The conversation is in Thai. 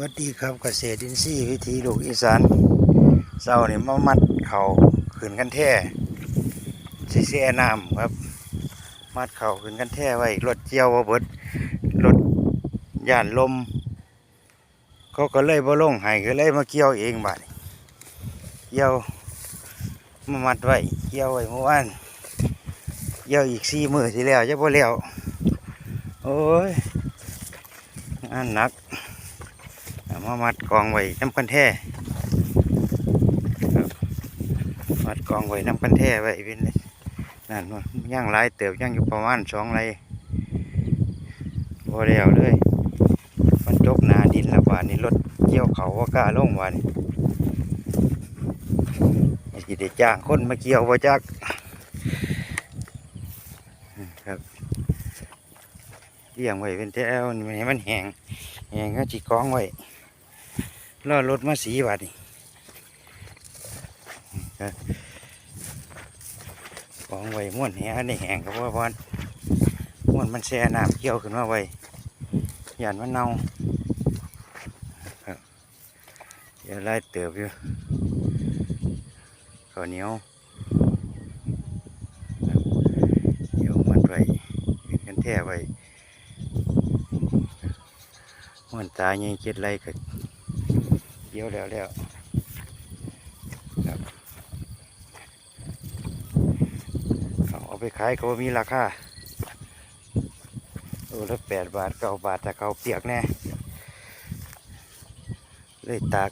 วัสดีครับเกษตรอินทรีย์วิถีลูกอีสานเศร้านี่มามัดเข่าขึ้นกันแท่สิเสียน้ำครับ มัดเข่าขึ้นกันแท่ไว้รถเจียวบ่เบิดรถย่านลม เขาก็เลยบ่ลงให้ก็เลยมาเกี่ยวเองบาดเกี่ยวมามัดไว้เกี่ยวไว้เมื่อวานเกี่ยวอีกสี่มือที่แล้วจะบ่แล้วโอ้ยงานหนัก มามัดกองไว้น้ำกันแท่ครับมัดกองไว้น้ำกันแท่ไว้เป็นนั่นว่าย่างหลายเติบย่างอยู่ประมาณสองไรบ่แล้วเลยมันจกนาดินและบาดนี่รถเกี่ยวเขาว่ากล้าลงวาดนไม่สิได้จ้างคนมาเกี่ยวว่าจักครับเลี้ยงไว้เป็นแถวมันให้มันแห้งแห้งก็จีกองไว้ รอรถมาสีบาทนี่ของไว้ม้วนแหอันนี้แห้งครับว่าบอลม้วนมันแช่น้ำเกี่ยวขึ้นมาไว้ยันมันเน่าเดี๋ยวไล่เติบอยู่ข้าวเหนียวเดี๋ยวมันไว้เป็นกันแท้ไว้ม้วนตายยังเจ็ดไรก็เกี่ยวแล้วแล้วครับเขาเอาไปขายเขามีราคาโอ้ละแปดบาทเก้าบาทแต่เขาเปียกแน่เลยตาก